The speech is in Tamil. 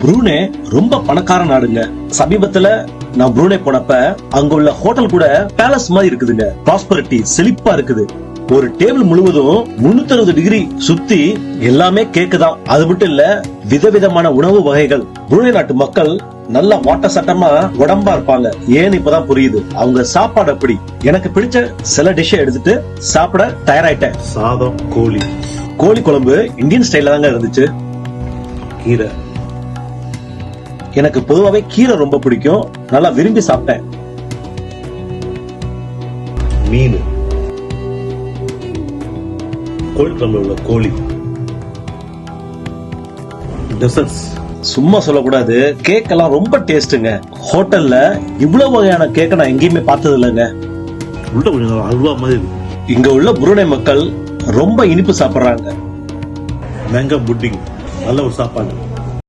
புரூனே ரொம்ப பணக்கார நாடுங்க. சமீபத்துல நான் புரூனே போனப்ப அங்க உள்ள ஹோட்டல் கூட பேலஸ் மாதிரி இருக்குதுங்க. ப்ராஸ்பரிட்டி செழிப்பா இருக்குது. ஒரு டேபிள் முழுவதும் 360 டிகிரி சுத்தி எல்லாமே கேக்கு தான். அது மட்டும் இல்ல விதவிதமான உணவு வகைகள். புரூனே நாட்டு மக்கள் நல்ல வாட்ட சட்டமா உடம்பா இருப்பாங்க. ஏன்னு இப்பதான் புரியுது. அவங்க சாப்பாடு அப்படி. எனக்கு பிடிச்ச சில டிஷ்ஷை எடுத்துட்டு சாப்பிட தயாராயிட்டேன். சாதம் கோழி. கோழி குழம்பு இந்தியன் ஸ்டைல்ல தாங்க இருந்துச்சு. கீரை. எனக்கு பொதுவாவே கீரை ரொம்ப பிடிக்கும். நல்லா விரும்பி சாப்பிட்டேன். மீன். கோழி குழம்புல உள்ள கோழி. டெசர்ட்ஸ் சும்மா சொல்லக்கூடாது. கேக் எல்லாம் ரொம்ப டேஸ்ட்டுங்க. ஹோட்டல்ல இவ்வளவு வகையான கேக்கை நான் எங்கேயுமே பார்த்தது இல்லைங்க உள்ள கொஞ்சம் அல்வா மாதிரி இங்க உள்ள புருணை மக்கள் ரொம்ப இனிப்பு சாப்பிடுறாங்க. மேங்கா புட்டிங் நல்ல ஒரு சாப்பாடு.